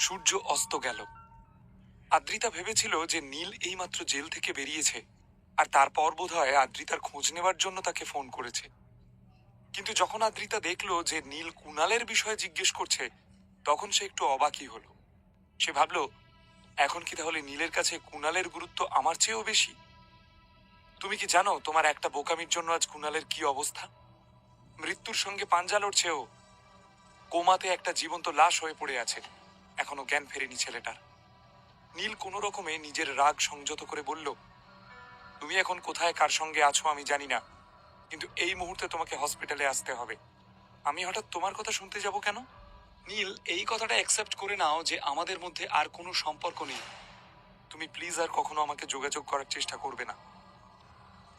সূর্য অস্ত গেল। আদ্রিতা ভেবেছিল যে নীল এইমাত্র জেল থেকে বেরিয়েছে, আর তারপর বোধ হয় আদ্রিতার খোঁজ নেবার জন্য তাকে ফোন করেছে। কিন্তু যখন আদ্রিতা দেখল যে নীল কুণালের বিষয়ে জিজ্ঞেস করছে, তখন সে একটু অবাকই হলো। সে ভাবল, এখন কি তাহলে নীলের কাছে কুণালের গুরুত্ব আমার চেয়েও বেশি? তুমি কি জানো তোমার একটা বোকামির জন্য আজ কুণালের কি অবস্থা? মৃত্যুর সঙ্গে পাঞ্জা লড়ছে ও। কোমাতে একটা জীবন্ত লাশ হয়ে পড়ে আছে। এখনও জ্ঞান ফেরেনি ছেলেটার নীল কোনো রকমে নিজের রাগ সংযত করে বলল, তুমি এখন কোথায়, কার সঙ্গে আছো আমি জানি না, কিন্তু এই মুহূর্তে তোমাকে হসপিটালে আসতে হবে। আমি হঠাৎ তোমার কথা শুনতে যাব কেন? নীল, এই কথাটা অ্যাকসেপ্ট করে নাও যে আমাদের মধ্যে আর কোনো সম্পর্ক নেই। তুমি প্লিজ আর কখনো আমাকে যোগাযোগ করার চেষ্টা করবে না।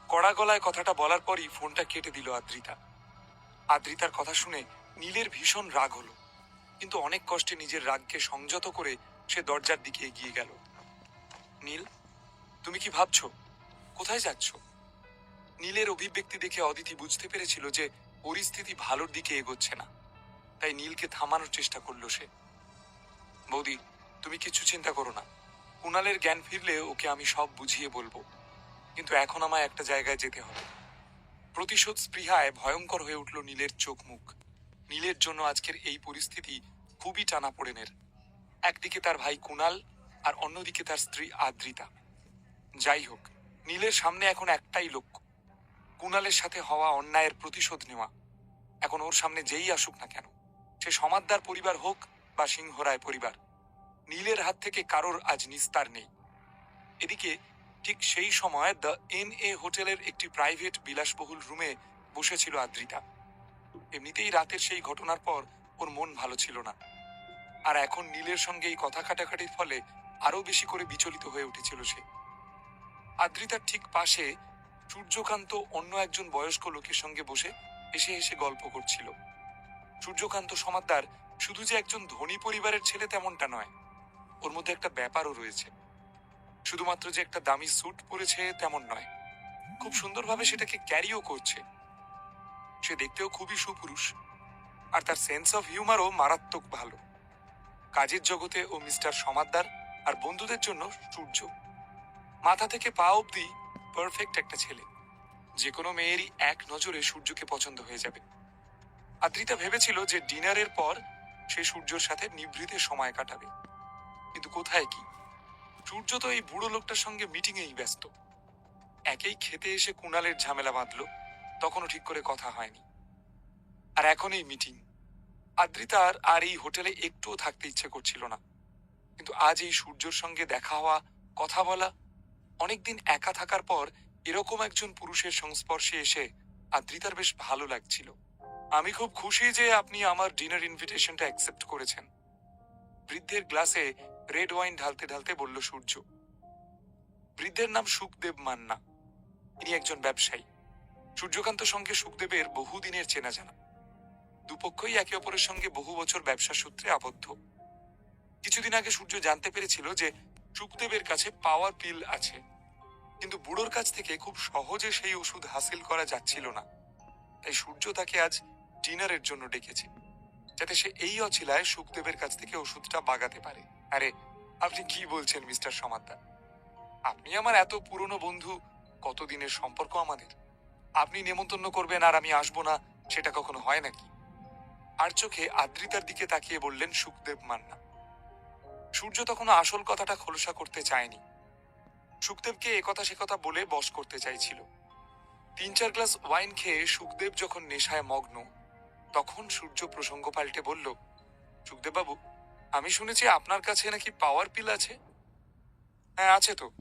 কড়া গলায় কথাটা বলার পরই ফোনটা কেটে দিল আদ্রিতা। আদ্রিতার কথা শুনে নীলের ভীষণ রাগ হলো। কিন্তু অনেক কষ্টে নিজের রাগকে সংযত করে সে দরজার দিকে এগিয়ে গেল। নীল, তুমি কি ভাবছ? কোথায় যাচ্ছ? নীলের অভিব্যক্তি দেখে অদিতি বুঝতে পেরেছিল যে পরিস্থিতি ভালোর দিকে এগোচ্ছে না। তাই নীলকে থামানোর চেষ্টা করল সে। বৌদি, তুমি কিছু চিন্তা করো না। কুণালের জ্ঞান ফিরলে ওকে আমি সব বুঝিয়ে বলব। কিন্তু এখন আমায় একটা জায়গায় যেতে হবে। প্রতিশোধ স্পৃহায় ভয়ঙ্কর হয়ে উঠল নীলের চোখ মুখ। নীলের জন্য আজকের এই পরিস্থিতি খুবই টানা পড়েনের একদিকে তার ভাই কুণাল আর অন্যদিকে তার স্ত্রী আদ্রিতা। যাই হোক, নীলের সামনে এখন একটাই লক্ষ্য। কুণালের সাথে হওয়া অন্যায়ের প্রতিশোধ নেওয়া। এখন ওর সামনে যেই আসুক না কেন, সে সমাদদার পরিবার হোক বা সিংহরায় পরিবার, নীলের হাত থেকে কারোর আজ নিস্তার নেই। এদিকে ঠিক সেই সময় দ্য এন এ হোটেলের একটি প্রাইভেট বিলাসবহুল রুমে বসেছিল আদ্রিতা। এমনিতেই রাতের সেই ঘটনার পর ওর মন ভালো ছিল না। আর এখন নীলের সঙ্গে এই কথা কাটাকাটির ফলে আরও বেশি করে বিচলিত হয়ে উঠেছিল সে। আদ্রিতার ঠিক পাশে সূর্যকান্ত অন্য একজন বয়স্ক লোকের সঙ্গে বসে এসে এসে গল্প করছিল। সূর্যকান্ত সমাদ্দার শুধু যে একজন ধনী পরিবারের ছেলে তেমনটা নয়, ওর মধ্যে একটা ব্যাপারও রয়েছে। শুধুমাত্র যে একটা দামি স্যুট পরেছে তেমন নয়। খুব সুন্দরভাবে সেটাকে ক্যারিও করছে। সে দেখতেও খুবই সুপুরুষ, আর তার সেন্স অফ হিউমারও মারাত্মক ভালো। কাজের জগতে ও মিস্টার সমাদ্দার আর বন্ধুদের জন্য সূর্য। মাথা থেকে পা অবধি পারফেক্ট একটা ছেলে। যে কোনো মেয়েরই এক নজরে সূর্যকে পছন্দ হয়ে যাবে। আদ্রিতা ভেবেছিল যে ডিনারের পর সে সূর্যর সাথে নিভৃতে সময় কাটাবে। কিন্তু কোথায় কি? সূর্য তো এই বুড়ো লোকটার সঙ্গে মিটিংয়েই ব্যস্ত। একেই খেতে এসে কুণালের ঝামেলা বাঁধলো। তখনও ঠিক করে কথা হয়নি। আর এখন এই মিটিং। আদ্রিতার আর এই হোটেলে একটুও থাকতে ইচ্ছে করছিল না। কিন্তু আজ এই সূর্যর সঙ্গে দেখা হওয়া, কথা বলা, অনেকদিন একা থাকার পর এরকম একজন পুরুষের সংস্পর্শে এসে আদ্রিতার বেশ ভালো লাগছিল। আমি খুব খুশি যে আপনি আমার ডিনার ইনভিটেশনটা অ্যাকসেপ্ট করেছেন। বৃদ্ধের গ্লাসে রেড ওয়াইন ঢালতে ঢালতে বলল সূর্য, বৃদ্ধের নাম সুখদেব মান্না। ইনি একজন ব্যবসায়ী। সূর্যকান্ত সঙ্গে সুখদেবের বহুদিনের চেনা জানা। দুপক্ষই একে অপরের সঙ্গে বহু বছর ব্যবসা সূত্রে আবদ্ধ। কিছুদিন আগে সূর্য জানতে পেরেছিল যে সুখদেবের কাছে পাওয়ার পিল আছে। কিন্তু বুড়োর কাছ থেকে খুব সহজে সেই ওষুধ হাসিল করা যাচ্ছিল না। তাই সূর্য তাকে আজ ডিনারের জন্য ডেকেছে, যাতে সে এই অছিলায় সুখদেবের কাছ থেকে ওষুধটা বাগাতে পারে। আরে, আপনি কি বলছেন, মিস্টার সমাদ্দার আপনি আমার এত পুরনো বন্ধু, কতদিনের সম্পর্ক আমাদের? আপনি নেমন্তন্ন করবেন আর আমি আসব না, সেটা কখনো হয় নাকি? আর চোখে আদ্রিতার দিকে তাকিয়ে বললেন সুখদেব মান্না। সূর্য তখন আসল কথাটা খোলসা করতে চায়নি। সুখদেবকে একথা সে কথা বলে বস করতে চাইছিল। তিন চার গ্লাস ওয়াইন খেয়ে সুখদেব যখন নেশায় মগ্ন, তখন সূর্য প্রসঙ্গ পাল্টে বলল, সুখদেব বাবু, আমি শুনেছি আপনার কাছে নাকি পাওয়ার পিল আছে? হ্যাঁ আছে তো।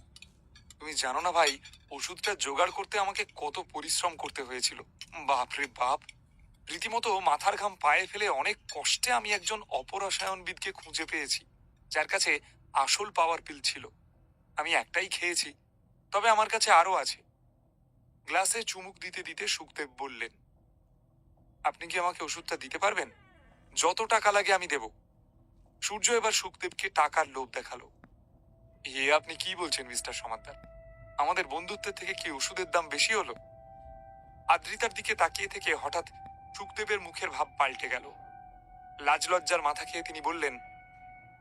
তুমি জানো না ভাই, ওষুধটা জোগাড় করতে আমাকে কত পরিশ্রম করতে হয়েছিল। বাপ রে বাপ। রীতিমতো মাথার ঘাম পায়ে ফেলে অনেক কষ্টে আমি একজন অপরসায়নবিদকে খুঁজে পেয়েছি, যার কাছে আসল পাওয়ার পিল ছিল। আমি একটাই খেয়েছি, তবে আমার কাছে আরও আছে। গ্লাসে চুমুক দিতে দিতে সুখদেব বললেন, আপনি কি আমাকে ওষুধটা দিতে পারবেন? যত টাকা লাগে আমি দেব। সূর্য এবার সুখদেবকে টাকার লোভ দেখাল। এ আপনি কি বলছেন, মিস্টার সমাদ্দার আমাদের বন্ধুত্বের থেকে কি ওষুধের দাম বেশি হলো? আদ্রিতার দিকে তাকিয়ে থেকে হঠাৎ সুখদেবের মুখের ভাব পাল্টে গেল। লাজ লজ্জার মাথা খেয়ে তিনি বললেন,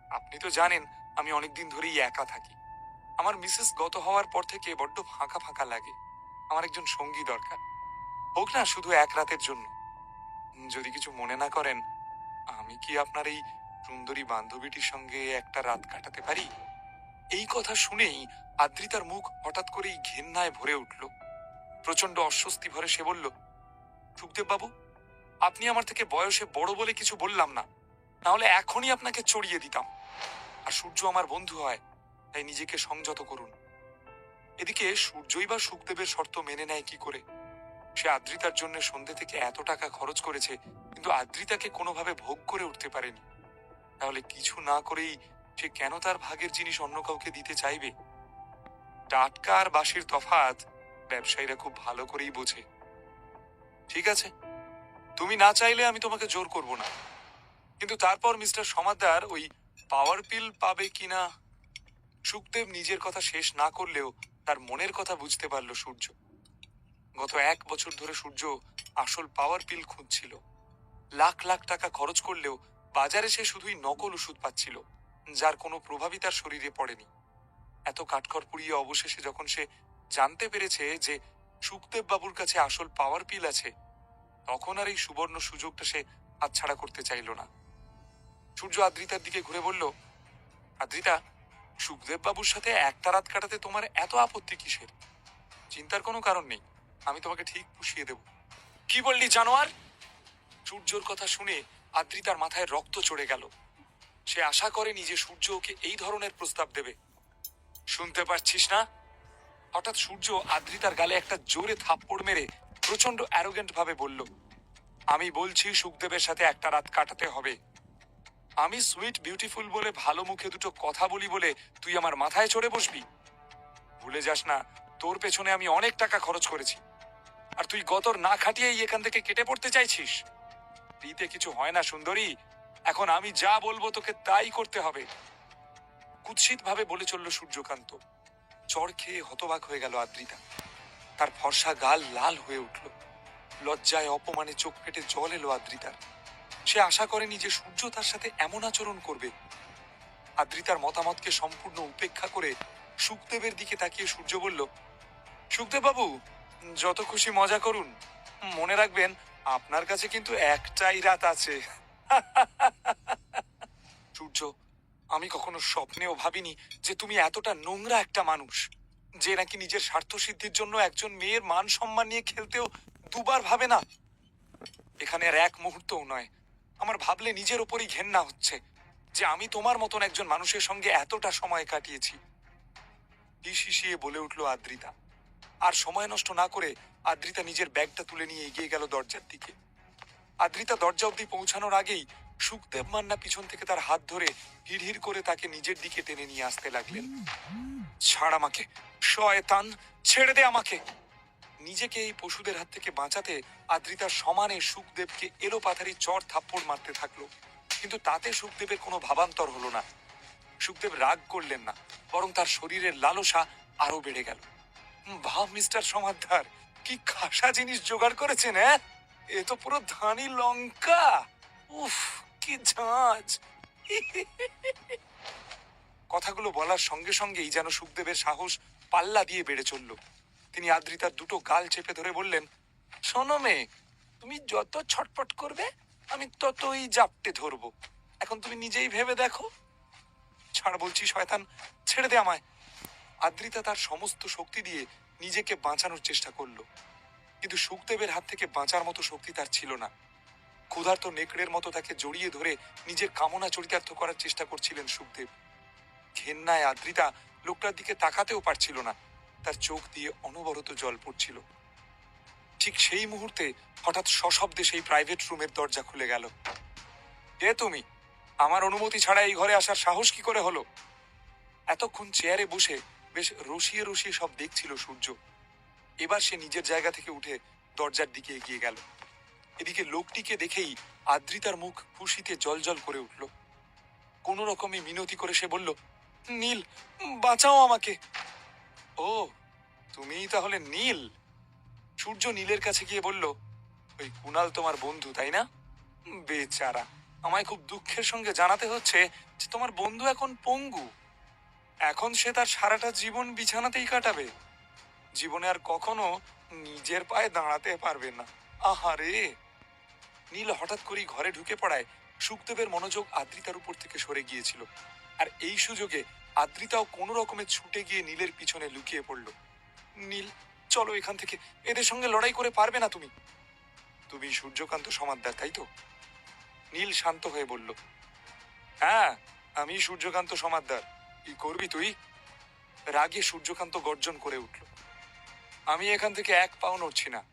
আপনি তো জানেন, আমি অনেকদিন ধরেই একা থাকি। আমার মিসেস গত হওয়ার পর থেকে বড্ড ফাঁকা ফাঁকা লাগে। আমার একজন সঙ্গী দরকার। হোক না, শুধু এক রাতের জন্য। যদি কিছু মনে না করেন, আমি কি আপনার এই সুন্দরী বান্ধবীটির সঙ্গে একটা রাত কাটাতে পারি? এই কথা শুনেই আদ্রিতার মুখ হঠাৎ করেই ঘেন্নায় ভরে উঠল। প্রচণ্ড অস্বস্তি ভরে সে বলল সুখদেব বাবু আপনি আমার থেকে বয়সে বড় বলে কিছু বললাম না। নাহলে এখনই আপনাকে চড়িয়ে দিতাম। আর সূর্য আমার বন্ধু হয়, তাই নিজেকে সংযত করুন। এদিকে সূর্যই বা সুখদেবের শর্ত মেনে নেয় কি করে? সে আদ্রিতার জন্য সন্ধে থেকে এত টাকা খরচ করেছে, কিন্তু আদ্রিতাকে কোনোভাবে ভোগ করে উঠতে পারেনি। তাহলে কিছু না করেই সে কেন তার ভাগের জিনিস অন্য কাউকে দিতে চাইবে? টাটকা আর বাসির তফাৎ ব্যবসায়ীরা খুব ভালো করেই বোঝে। ঠিক আছে, তুমি না চাইলে আমি তোমাকে জোর করব না। কিন্তু তারপর মিস্টার সমাদার ওই পাওয়ার পিল পাবে কিনা, সুখদেব নিজের কথা শেষ না করলেও তার মনের কথা বুঝতে পারল সূর্য। গত এক বছর ধরে সূর্য আসল পাওয়ার পিল খুঁজছিল। লাখ লাখ টাকা খরচ করলেও বাজারে সে শুধুই নকল ওষুধ পাচ্ছিল। যার কোনো প্রভাবই তার শরীরে পড়েনি। এত কাঠখড় পুড়িয়ে অবশেষে যখন সে জানতে পেরেছে যে সুখদেব বাবুর কাছে আসল পাওয়ার পিল আছে, তখন আর এই সুবর্ণ সুযোগটা সে হাতছাড়া করতে চাইল না। সূর্য আদ্রিতার দিকে ঘুরে বলল, আদ্রিতা সুখদেব বাবুর সাথে একটা রাত কাটাতে তোমার এত আপত্তি কিসের? চিন্তার কোনো কারণ নেই, আমি তোমাকে ঠিক পুষিয়ে দেব। কি বললি, জানোয়ার? সূর্যর কথা শুনে আদ্রিতার মাথায় রক্ত চড়ে গেল। সে আশা করে নিজে সূর্য ওকে এই ধরনের প্রস্তাব দেবে। শুনতে পাচ্ছিস না? হঠাৎ সূর্য আদ্রিতার গালে একটা জোরে থাপ্পড় মেরে প্রচণ্ড অ্যারোগেন্ট ভাবে বলল, আমি বলছি সুখদেবের সাথে একটা রাত কাটাতে হবে। আমি সুইট বিউটিফুল বলে ভালো মুখে দুটো কথা বলি বলে তুই আমার মাথায় চড়ে বসবি। ভুলে যাস না, তোর পেছনে আমি অনেক টাকা খরচ করেছি। আর তুই গতর না খাটিয়েই এখান থেকে কেটে পড়তে চাইছিস। ফ্রিতে কিছু হয় না, সুন্দরী। এখন আমি যা বলব তোকে তাই করতে হবে। কুৎসিত ভাবে বলে চলল সূর্যকান্ত। চড় খেয়ে হতবাক হয়ে গেল আদ্রিতা। তার ফর্সা গাল লাল হয়ে উঠল। লজ্জায় অপমানে চোখ ফেটে জল এলো আদ্রিতার। সে আশা করেনি যে সূর্য তার সাথে এমন আচরণ করবে। আদ্রিতার মতামতকে সম্পূর্ণ উপেক্ষা করে সুখদেবের দিকে তাকিয়ে সূর্য বলল, সুখদেব বাবু, যত খুশি মজা করুন। মনে রাখবেন, আপনার কাছে কিন্তু একটাই রাত আছে। সূর্য, আমি কখনো স্বপ্নেও ভাবিনি যে তুমি এতটা নোংরা একটা মানুষ, যে নাকি নিজের স্বার্থ সিদ্ধির জন্য একজন মেয়ের মান সম্মান নিয়ে খেলতেও দুবার ভাবে না। এখানে আর এক মুহূর্তও নয়। আমার ভাবলে নিজের ওপরই ঘেন্না হচ্ছে যে আমি তোমার মতন একজন মানুষের সঙ্গে এতটা সময় কাটিয়েছি। হিসিয়ে বলে উঠল আদ্রিতা। আর সময় নষ্ট না করে আদ্রিতা নিজের ব্যাগটা তুলে নিয়ে এগিয়ে গেল দরজার দিকে। আদ্রিতা দরজা অব্দি পৌঁছানোর আগেই সুখদেব মান্না পিছন থেকে তার হাত ধরে হিড় করে তাকে নিজের দিকে টেনে নিয়ে আসতে লাগলেন। ছাড় আমাকে, শয়তান, ছেড়ে দে আমাকে। নিজেকে এই পশুদের হাত থেকে বাঁচাতে আদ্রিতার সমানে সুখদেবকে এলো পাথারি চর থাপ্পড় মারতে থাকল। কিন্তু তাতে সুখদেবের কোনো ভাবান্তর হলো না। সুখদেব রাগ করলেন না, বরং তার শরীরের লালসা আরও বেড়ে গেল। ভাব, মিস্টার সমাদ্দার, কি খাসা জিনিস জোগাড় করেছেন হ্যাঁ এ তো পুরো ধানি লঙ্কা। উফ, কি ঝাঁজ। কথাগুলো বলার সঙ্গে সঙ্গেই যেন সুখদেবের সাহস পাল্লা দিয়ে বেড়ে চলল। তিনি আদ্রিতার দুটো গাল চেপে ধরে বললেন, শোনো মেয়ে, তুমি যত ছটপট করবে, আমি ততই জাপটে ধরবো। এখন তুমি নিজেই ভেবে দেখো। ছাড় বলছি, শয়তান, ছেড়ে দে আমায়। আদ্রিতা তার সমস্ত শক্তি দিয়ে নিজেকে বাঁচানোর চেষ্টা করল। কিন্তু সুখদেবের হাত থেকে বাঁচার মতো শক্তি তার ছিল না। ক্ষুধার্ত নেকড়ের মতো তাকে জড়িয়ে ধরে নিজের কামনা চরিতার্থ করার চেষ্টা করছিলেন সুখদেব। ঘেন্নায় আদ্রিতা লোকটার দিকে তাকাতেও পারছিল না। তার চোখ দিয়ে অনবরত জল পড়ছিল। ঠিক সেই মুহূর্তে হঠাৎ সশব্দে সেই প্রাইভেট রুমের দরজা খুলে গেল। এ তুমি? আমার অনুমতি ছাড়া এই ঘরে আসার সাহস কি করে হলো? এতক্ষণ চেয়ারে বসে বেশ রসিয়ে রসিয়ে সব দেখছিল সূর্য। এবার সে নিজের জায়গা থেকে উঠে দরজার দিকে এগিয়ে গেল। এদিকে লোকটিকে দেখেই আদ্রিতার মুখ খুশিতে জলজল করে উঠল। কোনো রকমে মিনতি করে সে বলল, নীল, বাঁচাও আমাকে। ও, তুমিই তাহলে নীল? সূর্য নীলের কাছে গিয়ে বলল, ওই কুনাল তোমার বন্ধু, তাই না? বেচারা, আমায় খুব দুঃখের সঙ্গে জানাতে হচ্ছে যে তোমার বন্ধু এখন পঙ্গু। এখন সে তার সারাটা জীবন বিছানাতেই কাটাবে। জীবনে আর কখনো নিজের পায়ে দাঁড়াতে পারবে না। আহারে! নীল হঠাৎ করেই ঘরে ঢুকে পড়ায় সুখদেবের মনোযোগ আদ্রিতার উপর থেকে সরে গিয়েছিল। আর এই সুযোগে আদ্রিতাও কোনো রকমে ছুটে গিয়ে নীলের পিছনে লুকিয়ে পড়ল। নীল, চলো এখান থেকে, এদের সঙ্গে লড়াই করে পারবে না তুমি। তুমি সূর্যকান্ত সমাদ্দার, তাই তো? নীল শান্ত হয়ে বলল হ্যাঁ আমি সূর্যকান্ত সমাদ্দার। কি করবি তুই? রাগে সূর্যকান্ত গর্জন করে উঠল। আমি এখান থেকে এক পাও নড়ছি না।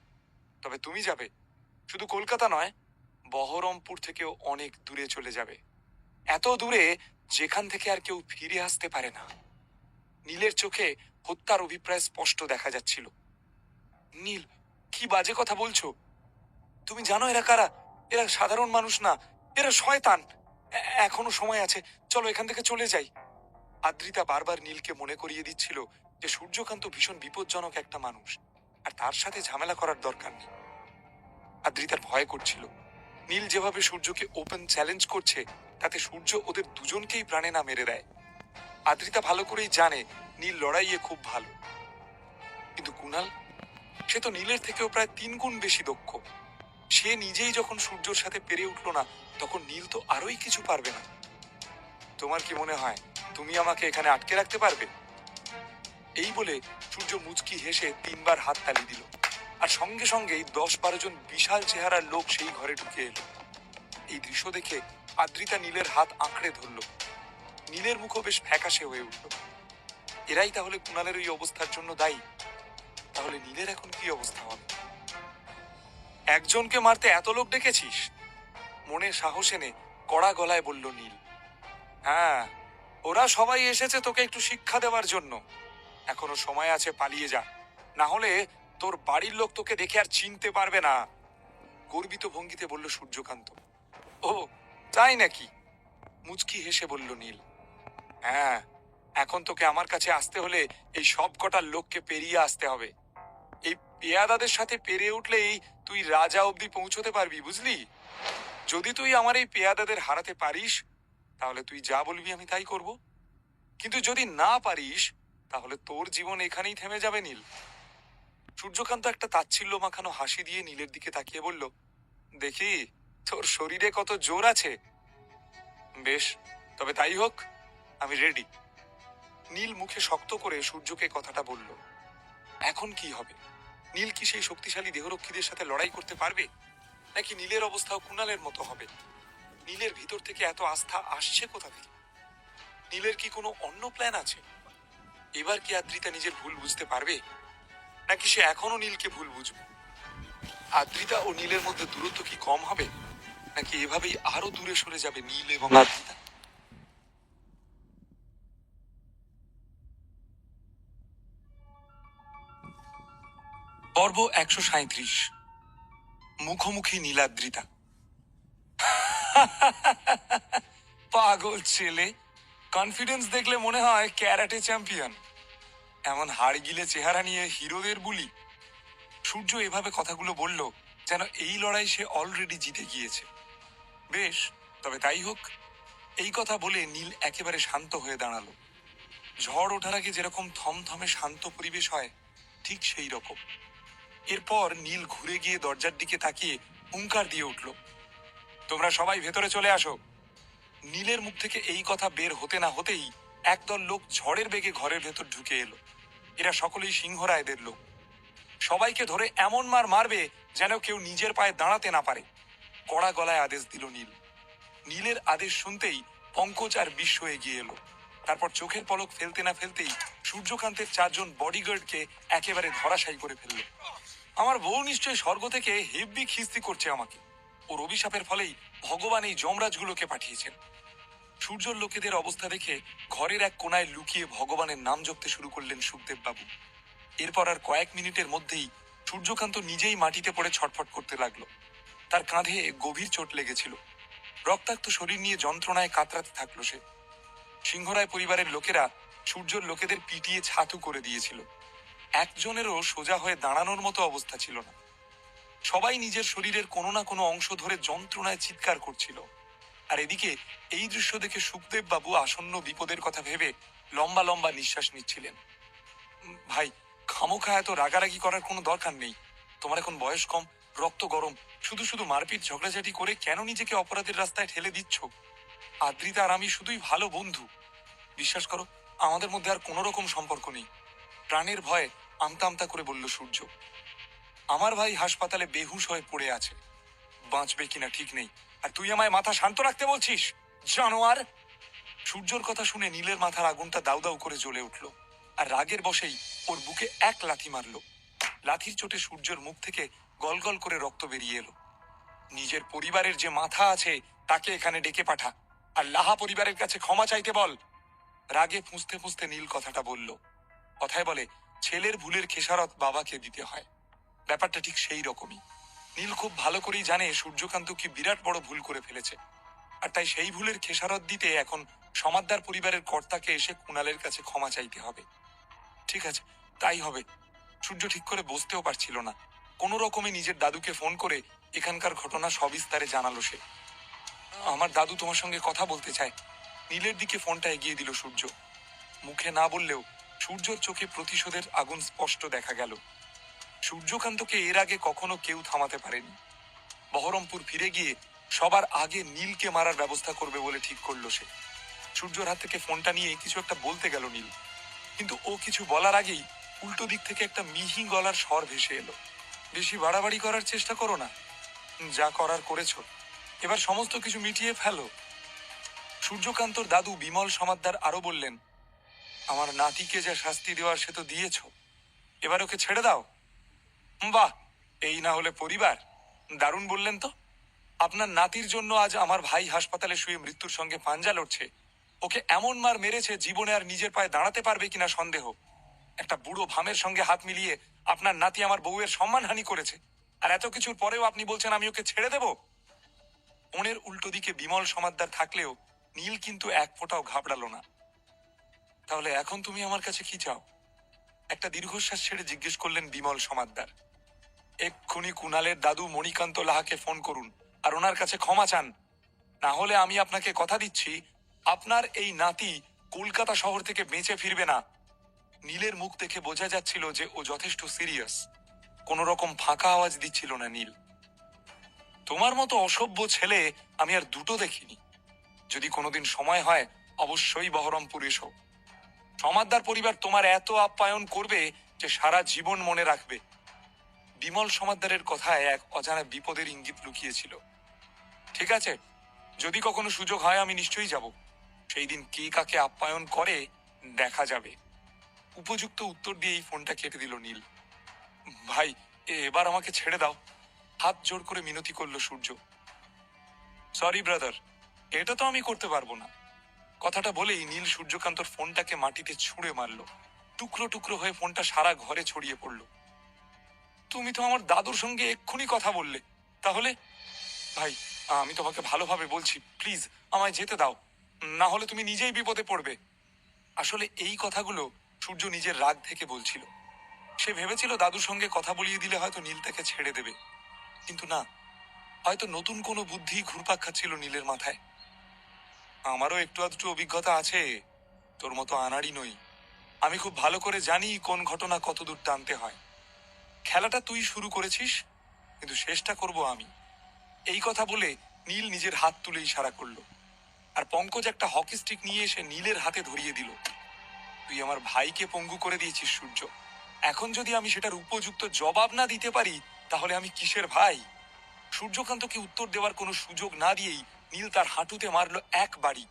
তবে তুমি যাবে। শুধু কলকাতা নয়, বহরমপুর থেকেও অনেক দূরে চলে যাবে। এত দূরে যেখান থেকে আর কেউ ফিরে আসতে পারে না। নীলের চোখে হত্যার অভিপ্রায় স্পষ্ট দেখা যাচ্ছিল। নীল, কি বাজে কথা বলছো? তুমি জানো এরা কারা? এরা সাধারণ মানুষ না, এরা শয়তান। এখনও সময় আছে। চলো এখান থেকে চলে যাই। আদ্রিতা বারবার নীলকে মনে করিয়ে দিচ্ছিল যে সূর্যকান্ত ভীষণ বিপজ্জনক একটা মানুষ, আর তার সাথে ঝামেলা করার দরকার নেই। আদ্রিতার ভয় করছিল। নীল যেভাবে সূর্যকে ওপেন চ্যালেঞ্জ করছে, তাতে সূর্য ওদের দুজনকেই প্রাণে না মেরে দেয়। আদ্রিতা ভালো করেই জানে, নীল লড়াইয়ে খুব ভালো। কিন্তু কুনাল, সে তো নীলের থেকেও প্রায় তিন গুণ বেশি দক্ষ। সে নিজেই যখন সূর্যর সাথে পেরে উঠল না, তখন নীল তো আরোই কিছু পারবে না। তোমার কি মনে হয়, তুমি আমাকে এখানে আটকে রাখতে পারবে? এই বলে সূর্য মুচকি হেসে তিনবার হাত তালি দিল। আর সঙ্গে সঙ্গেই দশ বারো জন বিশাল চেহারার লোক সেই ঘরে ঢুকে এলো। এই দৃশ্য দেখে আদ্রিতা নীলের হাত আঁকড়ে ধরল। নীলের মুখও বেশ ফ্যাকাশে হয়ে উঠল। এরাই তাহলে কুণালের ওই অবস্থার জন্য দায়ী? তাহলে নীলের এখন কি অবস্থা হবে? একজনকে মারতে এত লোক ডেকেছিস? মনে সাহস এনে কড়া গলায় বলল নীল। হ্যাঁ ওরা সবাই এসেছে তোকে একটু শিক্ষা দেওয়ার জন্য। এখনও সময় আছে, পালিয়ে যা। না হলে তোর বাড়ির লোক তোকে দেখে আর চিনতে পারবে না। গর্বিত ভঙ্গিতে বলল সূর্যকান্ত। ও, তাই নাকি? মুচকি হেসে বলল নীল। হ্যাঁ এখন তোকে আমার কাছে আসতে হলে এই সব কটা লোককে পেরিয়ে আসতে হবে। এই পেয়াদাদের সাথে পেরে উঠলেই তুই রাজা অবধি পৌঁছতে পারবি, বুঝলি? যদি তুই আমার এই পেয়াদাদের হারাতে পারিস, তাহলে তুই যা বলবি আমি তাই করব। কিন্তু যদি না পারিস তাহলে তোর জীবন এখানেই থেমে যাবে, নীল। সূর্যকান্ত একটা তাচ্ছিল্য মাখানো হাসি দিয়ে নীলের দিকে তাকিয়ে বলল, দেখি, তোর শরীরে কত জোর আছে? বেশ, তবে তাই হোক, আমি রেডি নীল মুখে শক্ত করে সূর্যকে কথাটা বলল, এখন কি হবে? নীল কি সেই শক্তিশালী দেহরক্ষীদের সাথে লড়াই করতে পারবে? নাকি নীলের অবস্থাও কুণালের মতো হবে? নীলের ভিতর থেকে এত আস্থা আসছে কোথা থেকে? নীলের কি কোনো অন্য প্ল্যান আছে? এবার কি আদ্রিতা নিজের ভুল বুঝতে পারবে? নাকি সে এখনও নীলকে ভুল বুঝবে? আদ্রিতা ও নীলের মধ্যে দূরত্ব কি কম হবে? নাকি এভাবেই আরও দূরে সরে যাবে নীল এবং আদ্রিতা? পর্ব একশো সাঁত্রিশ মুখোমুখি নীলাদ্রিতা। পাগল ছেলে। কনফিডেন্স দেখলে মনে হয় ক্যারাটে চ্যাম্পিয়ন। এমন হাড় গিলে চেহারা নিয়ে হিরোদের বুলি। সূর্য এভাবে কথাগুলো বলল যেন এই লড়াই সে অলরেডি জিতে গিয়েছে। বেশ, তবে তাই হোক। এই কথা বলে নীল একেবারে শান্ত হয়ে দাঁড়াল। ঝড় ওঠার আগে যেরকম থমথমে শান্ত পরিবেশ হয়, ঠিক সেই রকম। এরপর নীল ঘুরে গিয়ে দরজার দিকে তাকিয়ে হুঙ্কার দিয়ে উঠল, তোমরা সবাই ভেতরে চলে আসো। নীলের মুখ থেকে এই কথা বের হতে না হতেই একদল লোক ঝড়ের বেগে ঘরের ভেতর ঢুকে এলো। এরা সকলেই সিংহরায়দের লোক। সবাইকে ধরে এমন মার মারবে যেন কেউ নিজের পায়ে দাঁড়াতে না পারে। কড়া গলায় আদেশ দিল নীল। নীলের আদেশ শুনতেই পঙ্কজ আর বিশ্ব এগিয়ে এলো। তারপর চোখের পলক ফেলতে না ফেলতেই সূর্যকান্তের চারজন বডিগার্ডকে একেবারে ধরাশায়ী করে ফেলল। আমার বউ নিশ্চয়ই স্বর্গ থেকে হেব্বি খিস্তি করছে আমাকে। ওর অভিশাপের ফলেই ভগবান এই যমরাজগুলোকে পাঠিয়েছেন। সূর্যর লোকেদের অবস্থা দেখে ঘরের এক কোনায় লুকিয়ে ভগবানের নাম জপতে শুরু করলেন সুখদেব বাবু এরপর আর কয়েক মিনিটের মধ্যেই সূর্যকান্ত নিজেই মাটিতে পড়ে ছটফট করতে লাগল। তার কাঁধে গভীর চোট লেগেছিল। রক্তাক্ত শরীর নিয়ে যন্ত্রণায় কাতরাতে থাকল সে। সিংহরায় পরিবারের লোকেরা সূর্যর লোকেদের পিটিয়ে ছাতু করে দিয়েছিল। একজনেরও সোজা হয়ে দাঁড়ানোর মতো অবস্থা ছিল না। সবাই নিজের শরীরের কোনো না কোনো অংশ ধরে যন্ত্রণায় চিৎকার করছিল। আর এদিকে, এই দৃশ্য দেখে সুখদেব বাবু আসন্ন বিপদের কথা ভেবে লম্বা লম্বা নিঃশ্বাস নিচ্ছিলেন। ভাই, খামোখা এত রাগারাগি করার কোনো দরকার নেই। তোমার এখন বয়স কম, রক্ত গরম। শুধু শুধু মারপিট ঝগড়াঝাটি করে কেন নিজেকে অপরাধের রাস্তায় ঠেলে দিচ্ছ? আদ্রিতা আর আমি শুধুই ভালো বন্ধু। বিশ্বাস করো, আমাদের মধ্যে আর কোনো রকম সম্পর্ক নেই। প্রাণের ভয়ে আমতা আমতা করে বলল সূর্য, আমার ভাই হাসপাতালে বেহুশ হয়ে পড়ে আছে। বাঁচবে কিনা ঠিক নেই। আর তুই আমায় মাথা শান্ত রাখতে বলছিস? জানোয়ার সূর্যর কথা শুনে নীলের মাথার আগুনটা দাউ দাউ করে জ্বলে উঠল আর রাগের বসেই ওর বুকে এক লাথি মারলো। লাথির চোটে সূর্যর মুখ থেকে গলগল করে রক্ত বেরিয়ে এলো। নিজের পরিবারের যে মাথা আছে, তাকে এখানে ডেকে পাঠা। আর লাহা পরিবারের কাছে ক্ষমা চাইতে বল। রাগে ফুঁসতে ফুঁসতে নীল কথাটা বলল। কথায় বলে, ছেলের ভুলের খেসারত বাবাকে দিতে হয়। ব্যাপারটা ঠিক সেই রকমই। নীল খুব ভালো করেই জানে সূর্যকান্ত কি বিরাট বড় ভুল করে ফেলেছে। আর তাই সেই ভুলের খেসারত দিতে এখন সমাদদার পরিবারের কর্তাকে এসে কুণালের কাছে ক্ষমা চাইতে হবে। ঠিক আছে, তাই হবে। সূর্য ঠিক করে বসতেও পারছিল না। কোনো রকমে নিজের দাদুকে ফোন করে এখানকার ঘটনা সবিস্তারে জানালো সে। আমার দাদু তোমার সঙ্গে কথা বলতে চায়। নীলের দিকে ফোনটা এগিয়ে দিল সূর্য। মুখে না বললেও সূর্যর চোখে প্রতিশোধের আগুন স্পষ্ট দেখা গেল। সূর্যকান্তকে এর আগে কখনো কেউ থামাতে পারেনি। বহরমপুর ফিরে গিয়ে সবার আগে নীলকে মারার ব্যবস্থা করবে বলে ঠিক করল সে। সূর্যর হাত থেকে ফোনটা নিয়ে কিছু একটা বলতে গেল নীল। কিন্তু ও কিছু বলার আগেই উল্টো দিক থেকে একটা মিহি গলার স্বর ভেসে এলো। বেশি বাড়াবাড়ি করার চেষ্টা করো না। যা করার করেছ। এবার সমস্ত কিছু মিটিয়ে ফেলো। সূর্যকান্তর দাদু বিমল সমাদ্দার আরও বললেন, আমার নাতিকে যা শাস্তি দেওয়ার সে তো দিয়েছ। এবার ওকে ছেড়ে দাও। বাহ, এই না হলে পরিবার। দারুণ বললেন তো। আপনার নাতির জন্য আজ আমার ভাই হাসপাতালে শুয়ে মৃত্যুর সঙ্গে পাঞ্জা লড়ছে। ওকে এমন মার মেরেছে জীবনে আর নিজের পায়ে দাঁড়াতে পারবে কিনা সন্দেহ। একটা বুড়ো ভামের সঙ্গে হাত মিলিয়ে আপনার নাতি আমার বউয়ের সম্মানহানি করেছে। আর এত কিছুর পরেও আপনি বলছেন আমি ওকে ছেড়ে দেব? ওনের উল্টো দিকে বিমল সমাদ্দার থাকলেও নীল কিন্তু এক ফোঁটাও ঘাবড়ালো না। তাহলে এখন তুমি আমার কাছে কি চাও? একটা দীর্ঘশ্বাস ছেড়ে জিজ্ঞেস করলেন বিমল সমাদ্দার। এক্ষুনি কুণালের দাদু মণিকান্ত লাহাকে ফোন করুন আর ওনার কাছে ক্ষমা চান। না হলে আমি আপনাকে কথা দিচ্ছি, আপনার এই নাতি কলকাতা শহর থেকে বেঁচে ফিরবে না। নীলের মুখ দেখে বোঝা যাচ্ছিল যে ও যথেষ্ট সিরিয়াস। কোন রকম ফাঁকা আওয়াজ দিচ্ছিল না নীল। তোমার মতো অসভ্য ছেলে আমি আর দুটো দেখিনি। যদি কোনোদিন সময় হয়, অবশ্যই বহরমপুর এসো। সমাদদার পরিবার তোমার এত আপ্যায়ন করবে যে সারা জীবন মনে রাখবে। বিমল সমাদ্দারের কথায় এক অজানা বিপদের ইঙ্গিত লুকিয়েছিল। ঠিক আছে, যদি কখনো সুযোগ হয় আমি নিশ্চয়ই যাব। সেই দিন কে কাকে আপ্যায়ন করে, দেখা যাবে। উপযুক্ত উত্তর দিয়ে এই ফোনটা কেটে দিল নীল। ভাই, এবার আমাকে ছেড়ে দাও। হাত জোর করে মিনতি করল সূর্য। সরি ব্রাদার এটা তো আমি করতে পারব না। কথাটা বলেই নীল সূর্যকান্তর ফোনটাকে মাটিতে ছুঁড়ে মারলো। টুকরো টুকরো হয়ে ফোনটা সারা ঘরে ছড়িয়ে পড়ল। তুমি তো আমার দাদুর সঙ্গে এক্ষুনি কথা বললে। তাহলে, ভাই, আমি তোমাকে ভালোভাবে বলছি, প্লিজ, আমায় যেতে দাও। না হলে তুমি নিজেই বিপদে পড়বে। আসলে এই কথাগুলো সূর্য নিজের রাগ থেকে বলছিল। সে ভেবেছিল দাদুর সঙ্গে কথা বলিয়ে দিলে হয়তো নীল তাকে ছেড়ে দেবে। কিন্তু না, হয়তো নতুন কোনো বুদ্ধি ঘুরপাক খাচ্ছিল নীলের মাথায়। আমারও একটু আধটু অভিজ্ঞতা আছে, তোর মতো আনাড়ি নই। আমি খুব ভালো করে জানি কোন ঘটনা কতদূর টানতে হয়। খেলাটা তুই শুরু করেছিস, কিন্তু শেষটা করব আমি। এই কথা বলে নীল নিজের হাত তুলে ইশারা করল। আর পঙ্কজ একটা হকি স্টিক নিয়ে এসে নীলের হাতে ধরিয়ে দিল। তুই আমার ভাইকে পঙ্গু করে দিয়েছিস, সূর্য। এখন যদি আমি সেটার উপযুক্ত জবাব না দিতে পারি, তাহলে আমি কিসের ভাই? সূর্যকান্তকে উত্তর দেওয়ার কোনো সুযোগ না দিয়েই নীল তার হাঁটুতে মারলো এক বাড়ি।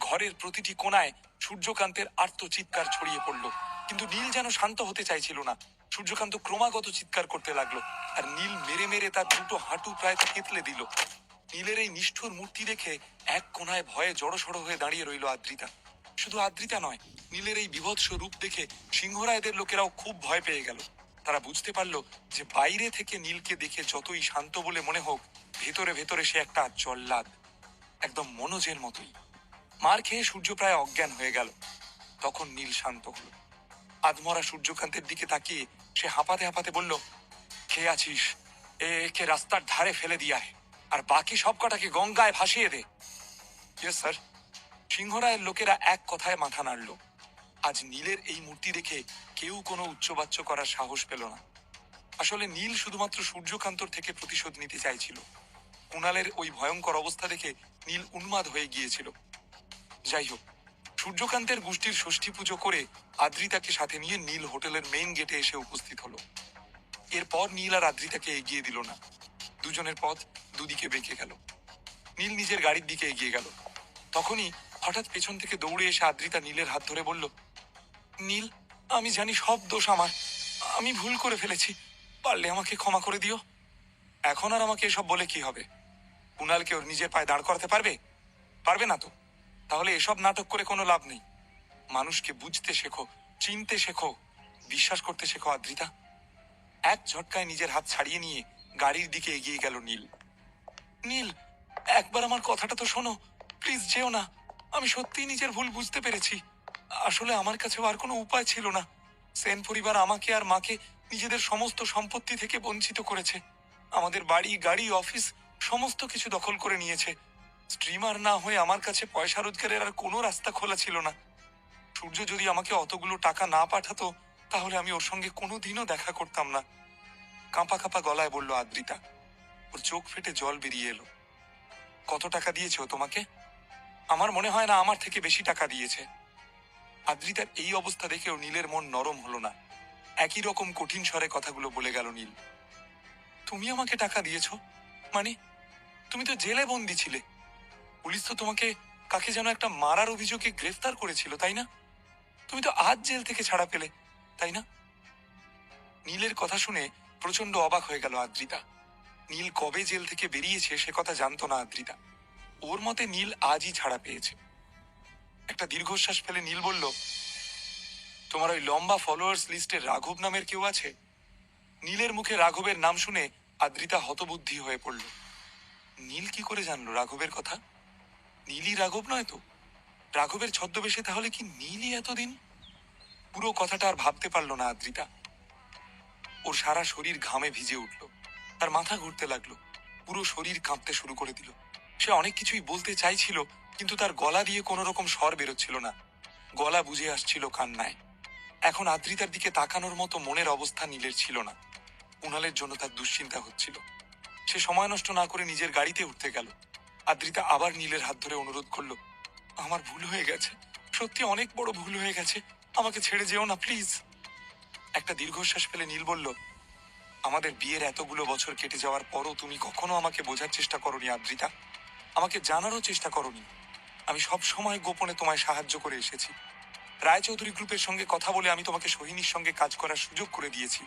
ঘরের প্রতিটি কোনায় সূর্যকান্তের আর্ত চিৎকার ছড়িয়ে পড়ল। কিন্তু নীল যেন শান্ত হতে চাইছিল না। সূর্যকান্ত ক্রমাগত চিৎকার করতে লাগল আর নীল মেরে মেরে তার দুটো হাঁটু প্রায় থেতলে দিল। নীলের এই নিষ্ঠুর মূর্তি দেখে এক কোণায় ভয়ে জড়সড় হয়ে দাঁড়িয়ে রইল আদ্রিতা। শুধু আদ্রিতা নয়, নীলের এই বিভৎস রূপ দেখে সিংহরায়দের লোকেরাও খুব ভয় পেয়ে গেল। তারা বুঝতে পারল যে বাইরে থেকে নীলকে দেখে যতই শান্ত বলে মনে হোক, ভেতরে ভেতরে সে একটা জল্লাদ, একদম মনোজের মতোই। মার খেয়ে সূর্য প্রায় অজ্ঞান হয়ে গেল। তখন নীল শান্ত হলো। আধমরা সূর্যকান্তের দিকে তাকিয়ে সে হাঁপাতে হাঁপাতে বলল খেয়ে আছিস? এ একে রাস্তার ধারে ফেলে দিয়ায় আর বাকি সব কটাকে গঙ্গায় ভাসিয়ে দে। স্যার। সিংহরায়ের লোকেরা এক কথায় মাথা নাড়ল। আজ নীলের এই মূর্তি দেখে কেউ কোনো উচ্চবাচ্য করার সাহস পেল না। আসলে নীল শুধুমাত্র সূর্যকান্তর থেকে প্রতিশোধ নিতে চাইছিল। কুণালের ওই ভয়ঙ্কর অবস্থা দেখে নীল উন্মাদ হয়ে গিয়েছিল। যাই হোক সূর্যকান্তের গোষ্ঠীর ষষ্ঠী পুজো করে আদ্রিতাকে সাথে নিয়ে নীল হোটেলের মেইন গেটে এসে উপস্থিত হলো। এরপর নীল আর আদ্রিতাকে এগিয়ে দিল না। দুজনের পথ দুদিকে বেঁকে গেল। নীল নিজের গাড়ির দিকে এগিয়ে গেল। তখনই হঠাৎ পেছন থেকে দৌড়ে এসে আদ্রিতা নীলের হাত ধরে বলল, নীল, আমি জানি সব দোষ আমার। আমি ভুল করে ফেলেছি। পারলে আমাকে ক্ষমা করে দিও। এখন আর আমাকে এসব বলে কি হবে? কুণালকে ওর নিজের পায়ে দাঁড় করাতে পারবে? পারবে না তো? তাহলে এসব নাটক করে কোনো লাভ নেই। মানুষকে বুঝতে শেখো, চিনতে শেখো, বিশ্বাস করতে শেখো আদ্রিতা। এক ঝটকায় নিজের হাত ছাড়িয়ে নিয়ে গাড়ির দিকে এগিয়ে গেল নীল। নীল, একবার আমার কথাটা তো শোনো, প্লিজ যেও না। আমি সত্যিই নিজের ভুল বুঝতে পেরেছি। আসলে আমার কাছেও আর কোনো উপায় ছিল না। সেন পরিবার আমাকে আর মাকে নিজেদের সমস্ত সম্পত্তি থেকে বঞ্চিত করেছে। আমাদের বাড়ি, গাড়ি, অফিস, সমস্ত কিছু দখল করে নিয়েছে। স্ট্রিমার না হয়ে আমার কাছে পয়সা রোজগারের আর কোনো রাস্তা খোলা ছিল না। সূর্য যদি আমাকে অতগুলো টাকা না পাঠাতো, তাহলে আমি ওর সঙ্গে কোনোদিনও দেখা করতাম না। কাঁপা কাঁপা গলায় বলল আদ্রিতা, ওর চোখ ফেটে জল বেরিয়ে এলো। কত টাকা দিয়েছে ও তোমাকে? আমার মনে হয় না আমার থেকে বেশি টাকা দিয়েছে। আদ্রিতার এই অবস্থা দেখেও নীলের মন নরম হলো না। একই রকম কঠিন স্বরে কথাগুলো বলে গেল নীল। তুমি আমাকে টাকা দিয়েছ? মানে তুমি তো জেলে বন্দি ছিলে। পুলিশ তো তোমাকে কাকে যেন একটা মারার অভিযোগে গ্রেফতার করেছিল, তাই না? তুমি তো আজ জেল থেকে ছাড়া পেলে, তাই না? নীলের কথা শুনে প্রচণ্ড অবাক হয়ে গেল আদ্রিতা। নীল কবে জেল থেকে বেরিয়েছে সে কথা জানতো না আদ্রিতা। ওর মতে নীল আজই ছাড়া পেয়েছে। একটা দীর্ঘশ্বাস ফেলে নীল বলল, তোমার ওই লম্বা ফলোয়ার্স লিস্টে রাঘব নামের কেউ আছে? নীলের মুখে রাঘবের নাম শুনে আদ্রিতা হতবুদ্ধি হয়ে পড়ল। নীল কি করে জানলো রাঘবের কথা? নীলই রাঘব নয় তো? রাঘবের ছদ্মবেশে তাহলে কি নীলই এতদিন? পুরো কথাটা আর ভাবতে পারল না আদ্রিতা। ওর সারা শরীর ঘামে ভিজে উঠল। তার মাথা ঘুরতে লাগল। পুরো শরীর কাঁপতে শুরু করে দিল। সে অনেক কিছুই বলতে চাইছিল, কিন্তু তার গলা দিয়ে কোনো রকম স্বর বেরোচ্ছিল না। গলা বুঝে আসছিল কান্নায়। এখন আদ্রিতার দিকে তাকানোর মতো মনের অবস্থা নীলের ছিল না। উনালের জন্য তার দুশ্চিন্তা হচ্ছিল। সে সময় নষ্ট না করে নিজের গাড়িতে উঠতে গেল। আদ্রিতা আবার নীলের হাত ধরে অনুরোধ করল, আমার ভুল হয়ে গেছে। সত্যি অনেক বড় ভুল হয়ে গেছে। আমাকে ছেড়ে যেও না, প্লিজ. একটা দীর্ঘশ্বাস ফেলে নীল বলল, আমাদের বিয়ের এতগুলো বছর কেটে যাওয়ার পরও তুমি কখনো আমাকে বোঝার চেষ্টা করনি, আদ্রিতা। আমাকে জানারও চেষ্টা করনি। আমি সব সময় গোপনে তোমায় সাহায্য করে এসেছি। রায়চৌধুরী গ্রুপের সঙ্গে কথা বলে আমি তোমাকে সোহিনীর সঙ্গে কাজ করার সুযোগ করে দিয়েছি।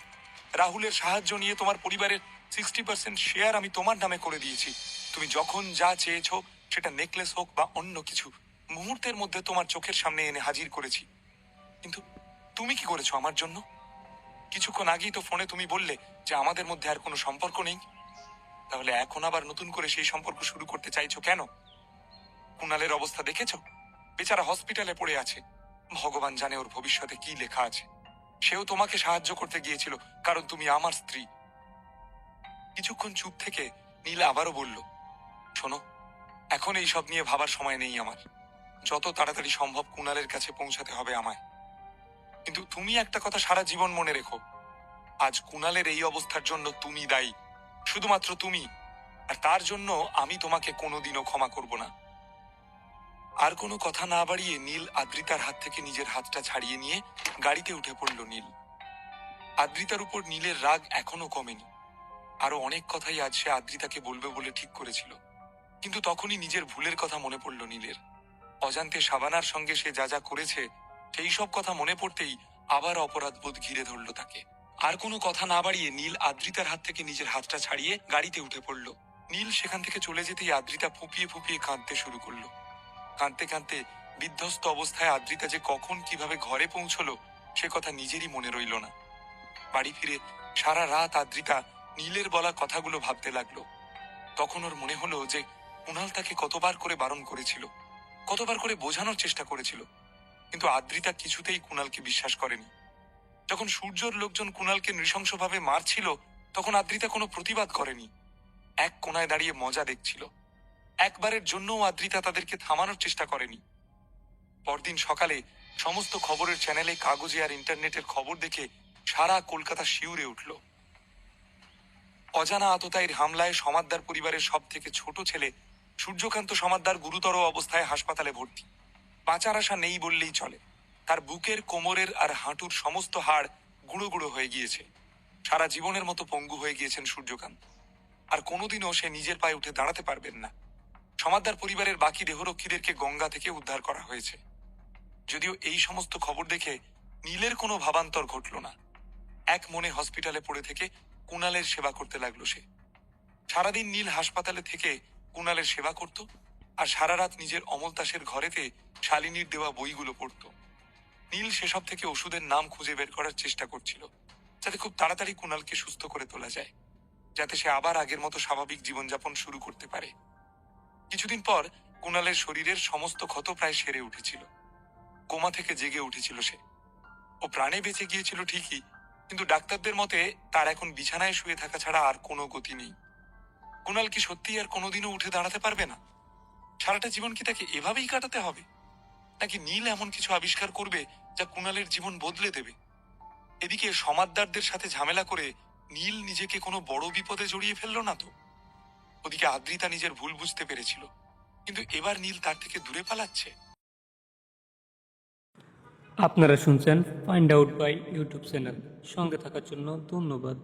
রাহুলের সাহায্য নিয়ে তোমার পরিবারের সিক্সটি পার্সেন্ট শেয়ার আমি তোমার নামে করে দিয়েছি। তুমি যখন যা চেয়েছ, সেটা নেকলেস হোক বা অন্য কিছু, মুহূর্তের মধ্যে তোমার চোখের সামনে এনে হাজির করেছি। কিন্তু তুমি কি করেছ আমার জন্য? কিছুক্ষণ আগেই তো ফোনে তুমি বললে যে আমাদের মধ্যে আর কোনো সম্পর্ক নেই। তাহলে এখন আবার নতুন করে সেই সম্পর্ক শুরু করতে চাইছো কেন? কুণালের অবস্থা দেখেছ? বেচারা হসপিটালে পড়ে আছে। ভগবান জানে ওর ভবিষ্যতে কি লেখা আছে। সেও তোমাকে সাহায্য করতে গিয়েছিল, কারণ তুমি আমার স্ত্রী। কিছুক্ষণ চুপ থেকে নীল আবারও বলল, শোনো, এখন এই সব নিয়ে ভাবার সময় নেই আমার। যত তাড়াতাড়ি সম্ভব কুণালের কাছে পৌঁছাতে হবে আমায়। কিন্তু তুমি একটা কথা সারা জীবন মনে রেখো, আজ কুণালের এই অবস্থার জন্য তুমি দায়ী, শুধুমাত্র তুমি। আর তার জন্য আমি তোমাকে কোনোদিনও ক্ষমা করব না। আর কোনো কথা না বাড়িয়ে নীল আদ্রিতার হাত থেকে নিজের হাতটা ছাড়িয়ে নিয়ে গাড়িতে উঠে পড়ল নীল। আদ্রিতার উপর নীলের রাগ এখনও কমেনি। আরও অনেক কথাই আজ সে আদ্রিতাকে বলবে বলে ঠিক করেছিল। কিন্তু তখনই নিজের ভুলের কথা মনে পড়ল নীলের। অজান্তে সাবানার সঙ্গে সে যা যা করেছে, সেই সব কথা মনে পড়তেই আবার অপরাধবোধ ঘিরে ধরল তাকে। আর কোনো কথা না বাড়িয়ে নীল আদ্রিতার হাত থেকে নিজের হাতটা ছাড়িয়ে গাড়িতে উঠে পড়ল। নীল সেখান থেকে চলে যেতেই আদ্রিতা ফুপিয়ে ফুপিয়ে কাঁদতে শুরু করল। কাঁদতে কাঁদতে বিধ্বস্ত অবস্থায় আদ্রিতা যে কখন কীভাবে ঘরে পৌঁছলো, সে কথা নিজেরই মনে রইল না। বাড়ি ফিরে সারা রাত আদ্রিতা নীলের বলা কথাগুলো ভাবতে লাগল। তখন ওর মনে হলো যে কুণাল তাকে কতবার করে বারণ করেছিল, কতবার করে বোঝানোর চেষ্টা করেছিল, কিন্তু আদ্রিতা কিছুতেই কুণালকে বিশ্বাস করেনি। যখন সূর্যর লোকজন কুণালকে নৃশংসভাবে মারছিল, তখন আদ্রিতা কোনো প্রতিবাদ করেনি। এক কোনায় দাঁড়িয়ে মজা দেখছিল। একবারের জন্যও আদ্রিতা তাদেরকে থামানোর চেষ্টা করেনি। পরদিন সকালে সমস্ত খবরের চ্যানেলে কাগজে আর ইন্টারনেটের খবর দেখে সারা কলকাতা শিউরে উঠল। অজানা আততায়ীর হামলায় সমাদ্দার পরিবারের সব থেকে ছোট ছেলে সূর্যকান্ত সমাদ্দার গুরুতর অবস্থায় হাসপাতালে ভর্তি। বাঁচার আশা নেই বললেই চলে। তার বুকের, কোমরের আর হাঁটুর সমস্ত হাড় গুঁড়ো গুঁড়ো হয়ে গিয়েছে। সারা জীবনের মতো পঙ্গু হয়ে গিয়েছেন সূর্যকান্ত। আর কোনোদিনও সে নিজের পায়ে উঠে দাঁড়াতে পারবেন না। সমাদ্দার পরিবারের বাকি দেহরক্ষীদেরকে গঙ্গা থেকে উদ্ধার করা হয়েছে। যদিও এই সমস্ত খবর দেখে নীলের কোনো ভাবান্তর ঘটল না। এক মনে হসপিটালে পড়ে থেকে কুণালের সেবা করতে লাগল সে। সারাদিন নীল হাসপাতালে থেকে কুণালের সেবা করত আর সারা রাত নিজের অমলতাসের ঘরেতে শালিনীর দেওয়া বইগুলো পড়ত। নীল সেসব থেকে ওষুধের নাম খুঁজে বের করার চেষ্টা করছিল, যাতে খুব তাড়াতাড়ি কুণালকে সুস্থ করে তোলা যায়, যাতে সে আবার আগের মতো স্বাভাবিক জীবনযাপন শুরু করতে পারে। কিছুদিন পর কুণালের শরীরের সমস্ত ক্ষত প্রায় সেরে উঠেছিল। কোমা থেকে জেগে উঠেছিল সে। ও প্রাণে বেঁচে গিয়েছিল ঠিকই কিন্তু ডাক্তারদের মতে তার এখন বিছানায় শুয়ে থাকা ছাড়া আর কোনো গতি নেই। কুণাল কি সত্যিই আর কোনোদিনও উঠে দাঁড়াতে পারবে না? সারাটা জীবন কি তাকে এভাবেই কাটাতে হবে? নাকি নীল এমন কিছু আবিষ্কার করবে যা কুণালের জীবন বদলে দেবে? এদিকে সমাদদারদের সাথে ঝামেলা করে নীল নিজেকে কোনো বড় বিপদে জড়িয়ে ফেলল না তো? ওদিকে আদ্রিতা নিজের ভুল বুঝতে পেরেছিল। কিন্তু এবার নীল তার থেকে দূরে পালাচ্ছে। আপনারা শুনছেন find out by YouTube channel সঙ্গে থাকার জন্য ধন্যবাদ।